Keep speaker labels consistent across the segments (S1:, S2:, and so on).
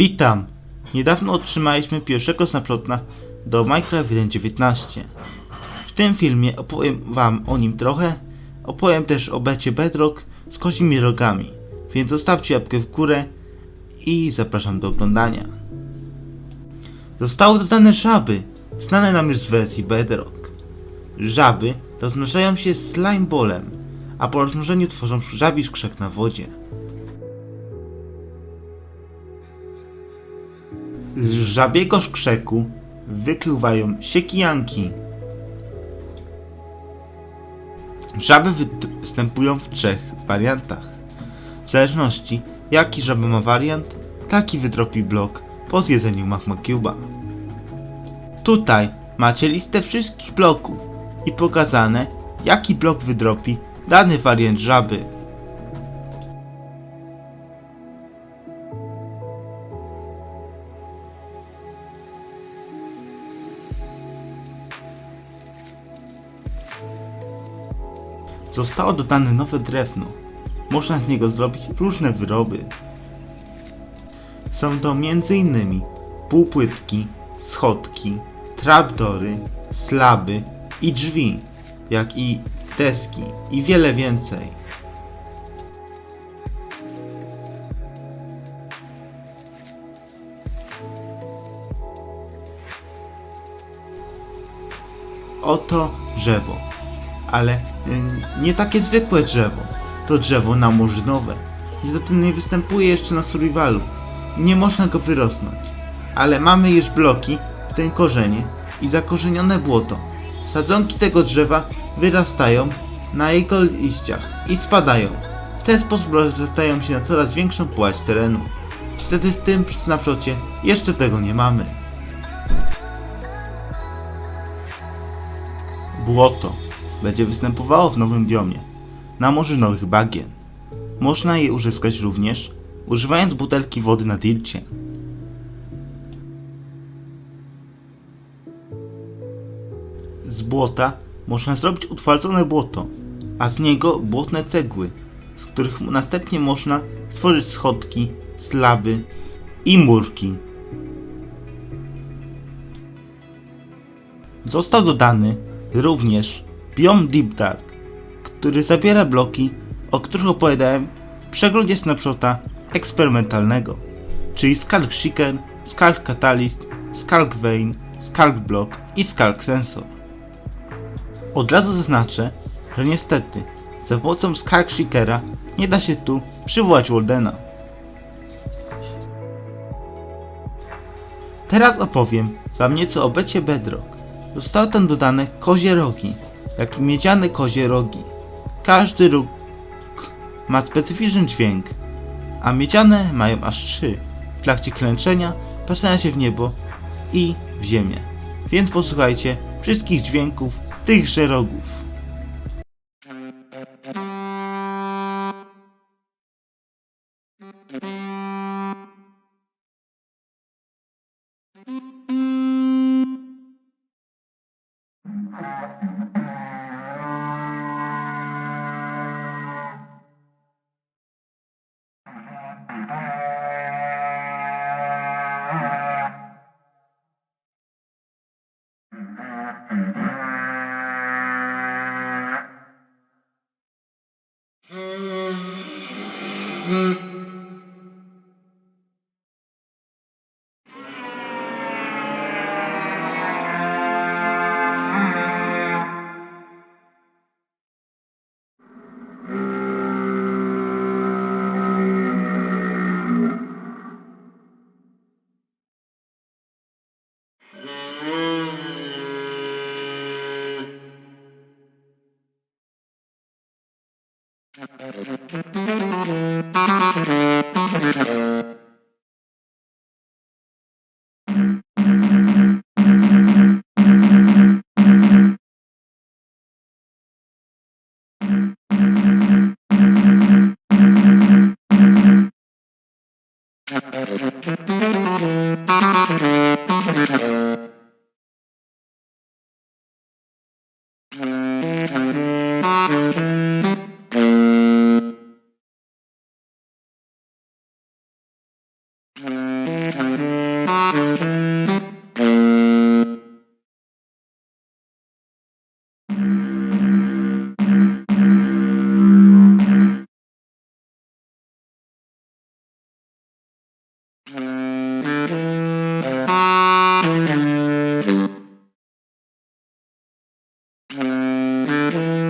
S1: Witam! Niedawno otrzymaliśmy pierwszego snapshota do Minecraft 1.19. W tym filmie opowiem wam o nim trochę, opowiem też o becie Bedrock z kozimi rogami, więc zostawcie łapkę w górę i zapraszam do oglądania. Zostały dodane żaby, znane nam już z wersji Bedrock. Żaby rozmnażają się slime ballem, a po rozmnożeniu tworzą żabi szkrzek na wodzie. Z żabiego szkrzeku wykluwają siekijanki. Żaby wy- występują w trzech wariantach. W zależności jaki żaba ma wariant, taki wydropi blok po zjedzeniu Magma Cube'a. Tutaj macie listę wszystkich bloków i pokazane jaki blok wydropi dany wariant żaby. Zostało dodane nowe drewno. Można z niego zrobić różne wyroby. Są to m.in. półpłytki, schodki, trapdory, slaby i drzwi, jak i deski i wiele więcej. Oto drzewo ale y, nie takie zwykłe drzewo. To drzewo namurzynowe. Niestety nie występuje jeszcze na survivalu. Nie można go wyrosnąć. Ale mamy już bloki, w tym korzenie i zakorzenione błoto. Sadzonki tego drzewa wyrastają na jego liściach i spadają. W ten sposób rozrastają się na coraz większą płać terenu. Niestety w tym snapshocie jeszcze tego nie mamy. Błoto będzie występowało w nowym biomie, na morzynowych bagien. Można je uzyskać również używając butelki wody na dircie. Z błota można zrobić utwardzone błoto, a z niego błotne cegły, z których następnie można stworzyć schodki, slaby i murki. Został dodany również biom Deep Dark, który zabiera bloki, o których opowiadałem w przeglądzie snapshota eksperymentalnego, czyli Skalk Shaker, Skalk Catalyst, Skalk Vein, Skalk Block i Skalk Sensor. Od razu zaznaczę, że niestety za pomocą Skalk Shakera nie da się tu przywołać Wardena. Teraz opowiem wam nieco o becie Bedrock. Zostały tam dodane kozie rogi, jak miedziane kozie rogi. Każdy róg ma specyficzny dźwięk, a miedziane mają aż trzy w trakcie klęczenia, patrzenia się w niebo i w ziemię. Więc posłuchajcie wszystkich dźwięków tychże rogów. Thank you. Mm-hmm.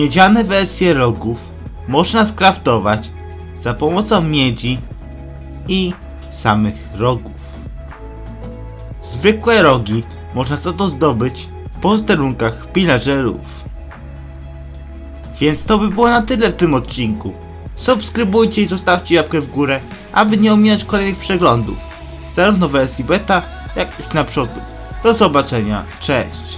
S1: Miedziane wersje rogów można skraftować za pomocą miedzi i samych rogów. Zwykłe rogi można za to zdobyć w posterunkach pillagerów. Więc to by było na tyle w tym odcinku. Subskrybujcie i zostawcie łapkę w górę, aby nie ominąć kolejnych przeglądów, zarówno w wersji beta, jak i naprzód. Do zobaczenia, cześć!